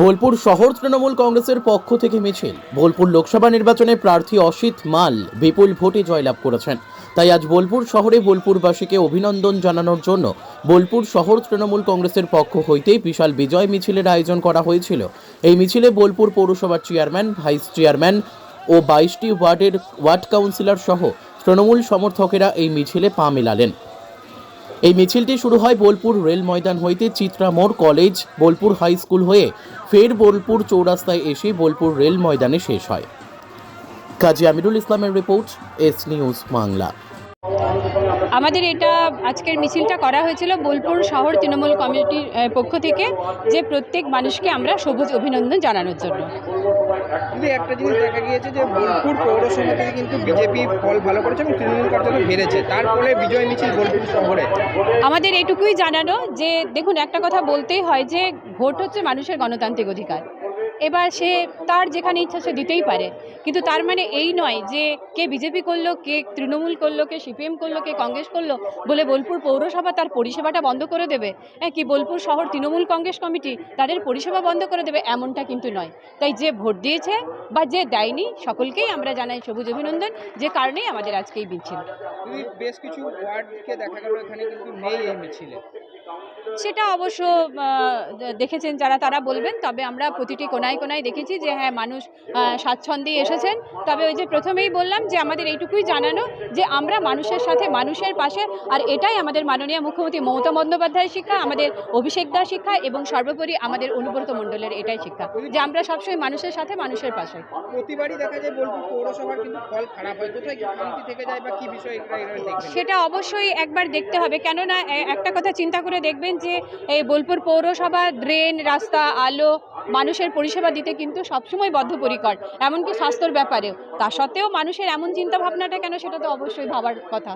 বোলপুর শহর তৃণমূল কংগ্রেসের পক্ষ থেকে মিছিল। বোলপুর লোকসভা নির্বাচনে প্রার্থী অসিত মাল বিপুল ভোটে জয়লাভ করেছেন। তাই আজ বোলপুর শহরে বোলপুরবাসীকে অভিনন্দন জানানোর জন্য বোলপুর শহর তৃণমূল কংগ্রেসের পক্ষ হইতেই বিশাল বিজয় মিছিলের আয়োজন করা হয়েছিল। এই মিছিলে বোলপুর পৌরসভার চেয়ারম্যান, ভাইস চেয়ারম্যান ও বাইশটি ওয়ার্ডের ওয়ার্ড কাউন্সিলর সহ তৃণমূল সমর্থকেরা এই মিছিলে পা মেলালেন। এই মিছিলটি শুরু হয় বোলপুর রেল ময়দান হইতে চিত্রা মোড় কলেজ, বোলপুর হাই স্কুল হয়ে ফের বোলপুর চৌরাস্তায় এসে বোলপুর রেল ময়দানে শেষ হয়। কাজী আমিরুল ইসলামের রিপোর্ট, এস নিউজ বাংলা। আমাদের এটা আজকের মিছিলটা করা হয়েছিল বোলপুর শহর তৃণমূল কমিটির পক্ষ থেকে যে প্রত্যেক মানুষকে আমরা সবুজ অভিনন্দন জানানোর জন্য। কিন্তু একটা জিনিস দেখা গিয়েছে যে বোলপুর পৌরসভা থেকে কিন্তু বিজেপি ফল ভালো করেছে এবং তৃণমূল বেড়েছে। বিজয় মিছিল বোলপুর শহরে। আমাদের এইটুকুই জানানো যে দেখুন একটা কথা বলতেই হয় যে ভোট হচ্ছে মানুষের গণতান্ত্রিক অধিকার। এবার সে তার যেখানে ইচ্ছা সে দিতেই পারে। কিন্তু তার মানে এই নয় যে কে বিজেপি করল, কে তৃণমূল করল, কে সিপিএম করল, কে কংগ্রেস করল বলে বোলপুর পৌরসভা তার পরিষেবাটা বন্ধ করে দেবে। হ্যাঁ কি বোলপুর শহর তৃণমূল কংগ্রেস কমিটি তাদের পরিষেবা বন্ধ করে দেবে এমনটা কিন্তু নয়। তাই যে ভোট দিয়েছে বা যে দেয়নি সকলকেই আমরা জানাই সবুজ অভিনন্দন, যে কারণেই আমাদের আজকে এই মিছিল। বেশ কিছু ওয়ার্ডকে দেখা গেল এখানে কিন্তু নেই এই মিছিলে। সেটা অবশ্য দেখেছেন যারা তারা বলবেন তবে আমরা প্রতিটি কোনায় কোনায় দেখেছি যে হ্যাঁ মানুষ স্বাচ্ছন্দ্যে এসেছেন। তবে ওই যে প্রথমেই বললাম যে আমাদের এইটুকুই জানানো যে আমরা মানুষের সাথে মানুষের পাশে আর এটাই আমাদের মাননীয় মুখ্যমন্ত্রী মমতা বন্দ্যোপাধ্যায়ের শিক্ষা আমাদের অভিষেক দার শিক্ষা এবং সর্বোপরি আমাদের অনুব্রত মণ্ডলের এটাই শিক্ষা যে আমরা সবসময় মানুষের সাথে মানুষের পাশে। প্রতিবারই দেখা যায় বোলপুর পৌরসভার কিন্তু ফল খারাপ হয়। কোথায় থেকে যায় বা কি বিষয় এটা এরা দেখবেন সেটা অবশ্যই একবার দেখতে হবে। কেননা একটা কথা চিন্তা করে দেখবেন যে এই বোলপুর পৌরসভা ড্রেন, রাস্তা, আলো মানুষের পরিষেবা দিতে কিন্তু সবসময় বদ্ধপরিকর, এমনকি স্বাস্থ্যর ব্যাপারেও। তা সত্ত্বেও মানুষের এমন চিন্তা ভাবনাটা কেন সেটা তো অবশ্যই ভাবার কথা।